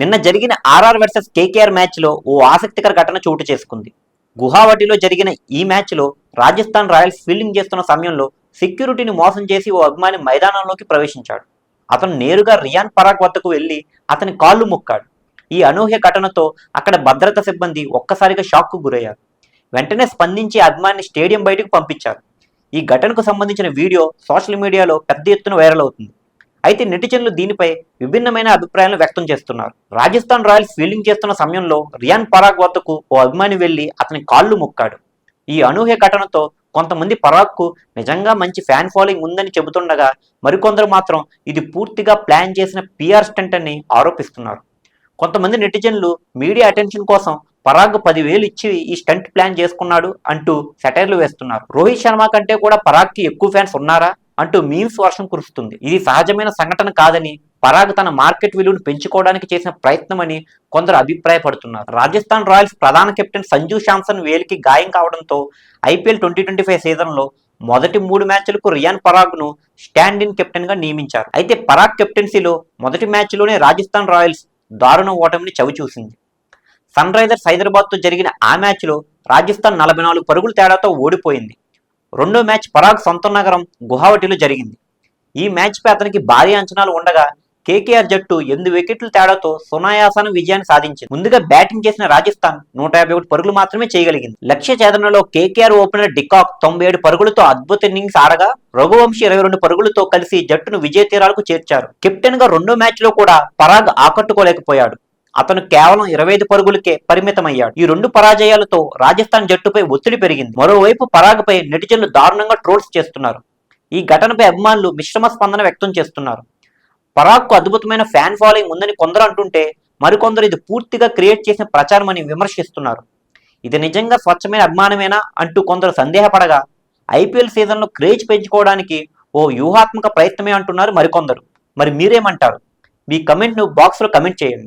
నిన్న జరిగిన RR versus KKR మ్యాచ్లో ఓ ఆసక్తికర ఘటన చోటు చేసుకుంది. గుహావటిలో జరిగిన ఈ మ్యాచ్లో రాజస్థాన్ రాయల్స్ ఫీల్డింగ్ చేస్తున్న సమయంలో సెక్యూరిటీని మోసం చేసి ఓ అభిమాని మైదానంలోకి ప్రవేశించాడు. అతను నేరుగా రియాన్ పరాగ్ వద్దకు వెళ్ళి అతని కాళ్ళు మొక్కాడు. ఈ అనూహ్య ఘటనతో అక్కడ భద్రతా సిబ్బంది ఒక్కసారిగా షాక్కు గురయ్యారు. వెంటనే స్పందించి అభిమాని అభిమానిని స్టేడియం బయటకు పంపించారు. ఈ ఘటనకు సంబంధించిన వీడియో సోషల్ మీడియాలో పెద్ద ఎత్తున వైరల్ అవుతుంది. అయితే నెటిజన్లు దీనిపై విభిన్నమైన అభిప్రాయాలను వ్యక్తం చేస్తున్నారు. రాజస్థాన్ రాయల్స్ ఫీల్డింగ్ చేస్తున్న సమయంలో రియాన్ పరాగ్ వద్దకు ఓ అభిమాని వెళ్ళి అతని కాళ్ళు మొక్కాడు. ఈ అనూహ్య ఘటనతో కొంతమంది పరాగ్కు నిజంగా మంచి ఫ్యాన్ ఫాలోయింగ్ ఉందని చెబుతుండగా మరికొందరు మాత్రం ఇది పూర్తిగా ప్లాన్ చేసిన పిఆర్ స్టంట్ అని ఆరోపిస్తున్నారు. కొంతమంది నెటిజన్లు మీడియా అటెన్షన్ కోసం పరాగ్ పదివేలు ఇచ్చి ఈ స్టంట్ ప్లాన్ చేసుకున్నాడు అంటూ సెటైర్లు వేస్తున్నారు. రోహిత్ శర్మ కంటే కూడా పరాగ్కి ఎక్కువ ఫ్యాన్స్ ఉన్నారా? అంటూ మీమ్స్ వర్షం కురుస్తుంది. ఇది సహజమైన సంఘటన కాదని పరాగ్ తన మార్కెట్ విలువను పెంచుకోవడానికి చేసిన ప్రయత్నమని కొందరు అభిప్రాయపడుతున్నారు. రాజస్థాన్ రాయల్స్ ప్రధాన కెప్టెన్ సంజు శాంసన్ వేలికి గాయం కావడంతో ఐపీఎల్ ట్వంటీ ట్వంటీ ఫైవ్ సీజన్లో మొదటి మూడు మ్యాచ్లకు రియాన్ పరాగ్ను స్టాండ్ ఇన్ కెప్టెన్గా నియమించారు. అయితే పరాగ్ కెప్టెన్సీలో మొదటి మ్యాచ్లోనే రాజస్థాన్ రాయల్స్ దారుణ ఓటమిని చవిచూసింది. సన్ రైజర్స్ హైదరాబాద్తో జరిగిన ఆ మ్యాచ్లో రాజస్థాన్ నలభై నాలుగు పరుగుల తేడాతో ఓడిపోయింది. రెండో మ్యాచ్ పరాగ్ సొంత నగరం గుహావటిలో జరిగింది. ఈ మ్యాచ్పై అతనికి భారీ అంచనాలు ఉండగా కేకేఆర్ జట్టు ఎనిమిది వికెట్ల తేడాతో సునాయాసన విజయాన్ని సాధించింది. ముందుగా బ్యాటింగ్ చేసిన రాజస్థాన్ నూట యాభై ఒకటి పరుగులు మాత్రమే చేయగలిగింది. లక్ష్య ఛేదనలో కేకేఆర్ ఓపెనర్ డికాక్ తొంభై ఏడు పరుగులతో అద్భుత ఇన్నింగ్స్ ఆడగా రఘువంశీ ఇరవై రెండు పరుగులతో కలిసి జట్టును విజయ తీరాలకు చేర్చారు. కెప్టెన్గా రెండో మ్యాచ్లో కూడా పరాగ్ ఆకట్టుకోలేకపోయాడు. అతను కేవలం ఇరవై ఐదు పరుగులకే పరిమితమయ్యాడు. ఈ రెండు పరాజయాలతో రాజస్థాన్ జట్టుపై ఒత్తిడి పెరిగింది. మరోవైపు పరాగ్పై నెటిజన్లు దారుణంగా ట్రోల్స్ చేస్తున్నారు. ఈ ఘటనపై అభిమానులు మిశ్రమ స్పందన వ్యక్తం చేస్తున్నారు. పరాగ్కు అద్భుతమైన ఫ్యాన్ ఫాలోయింగ్ ఉందని కొందరు అంటుంటే మరికొందరు ఇది పూర్తిగా క్రియేట్ చేసిన ప్రచారం అని విమర్శిస్తున్నారు. ఇది నిజంగా స్వచ్ఛమైన అభిమానమేనా అంటూ కొందరు సందేహపడగా ఐపీఎల్ సీజన్లో క్రేజ్ పెంచుకోవడానికి ఓ వ్యూహాత్మక ప్రయత్నమే అంటున్నారు మరికొందరు. మరి మీరేమంటారు? మీ కమెంట్ను బాక్స్లో కమెంట్ చేయండి.